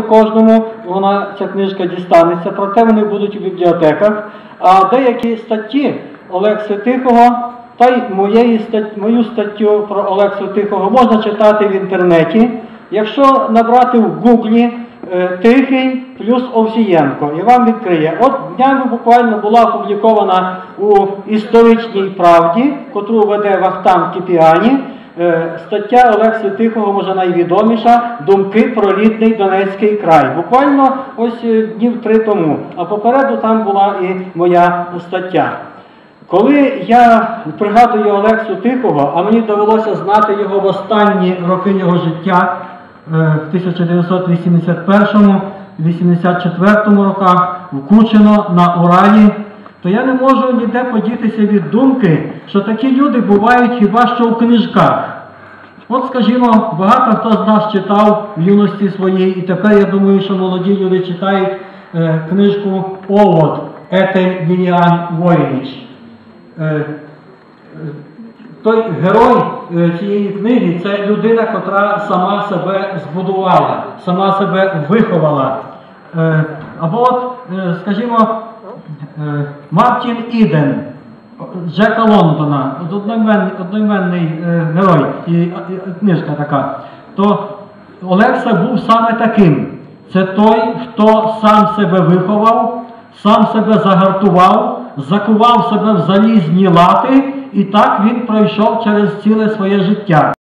Кожному вона ця книжка дістанеться, проте вони будуть у бібліотеках. А деякі статті Олекси Тихого та й моєї стат... мою статтю про Олексу Тихого можна читати в інтернеті. Якщо набрати в Гуглі е, Тихий плюс Овсієнко, і вам відкриє. От днями буквально була опублікована у історичній правді, котру веде Вахтан Кіпіані. Е, Стаття Олекси Тихого, може найвідоміша Думки про рідний Донецький край. Буквально ось е, днів три тому. А попереду там була і моя стаття. Коли я пригадую Олексу Тихого, а мені довелося знати його в останні роки його життя е, в 1981-84 роках в Кучино на Уралі, то я не можу ніде подітися від думки, що такі люди бувають хіба що у книжках. От, скажімо, багато хто з нас читав в юності своїй, і тепер я думаю, що молоді люди читають е, книжку Овод Етель Ліліан Воїніч. Е, е, той герой е, цієї книги це людина, котра сама себе збудувала, сама себе виховала. Е, Або от, скажімо, Мартін Іден, Джека Лондона, одноіменний, одноіменний е, герой, і книжка така, то Олекса був саме таким. Це той, хто сам себе виховав, сам себе загартував, закував себе в залізні лати, і так він пройшов через ціле своє життя.